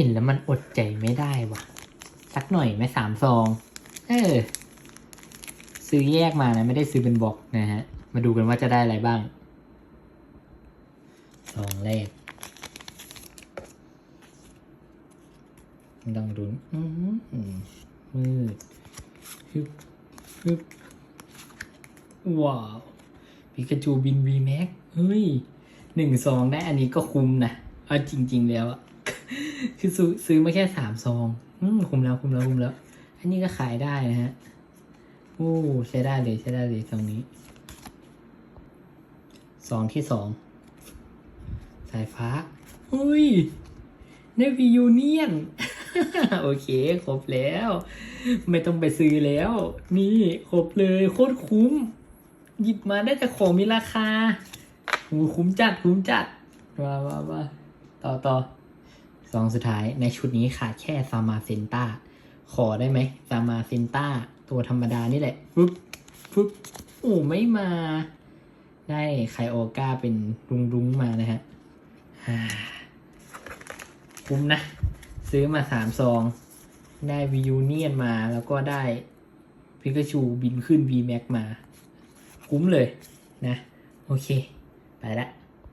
เห็นแล้วมันอดใจไม่ได้ว่ะ สักหน่อยไหมสามซอง เออ ซื้อแยกมานะ ไม่ได้ซื้อเป็นบล็อกนะฮะ มาดูกันว่าจะได้อะไรบ้าง ซองแรกต้องดุนอื้อหือมืดฮึบฮึบว้าวปิกาจูบินวีแม็กเฮ้ยหนึ่งซองได้อันนี้ก็คุ้มนะ เอาจริง ๆ แล้วอะ คือซื้อซื้อมาแค่สามซองอืมคุ้มแล้วคุ้มแล้วคุ้มแล้ว อันนี้ก็ขายได้นะฮะโอ้ใช้ได้เลยใช้ได้เลยตรงนี้ซองที่สองสายฟ้าอุ้ยเนวิยูเนียนโอเค ครบแล้ว ไม่ต้องไปซื้อแล้ว นี่ ครบเลยโคตรคุ้ม หยิบมาได้แต่ของมีราคาโอ้คุ้มจัด คุ้มจัดมามามาต่อต่อ ซองสุดท้ายในชุดนี้ขาดแค่ซามาเซนต้าขอได้ไหมซามาเซนต้าตัวธรรมดานี่แหละปึ๊บปึ๊บโอ้ไม่มา ได้ไคโอกาเป็นรุงรุงมานะฮะคุ้มนะ ซื้อมาสามซอง ได้วิยูเนียนมาแล้วก็ได้พิกาชูบินขึ้น V Max มา คุ้มเลยนะ โอเค ไปละ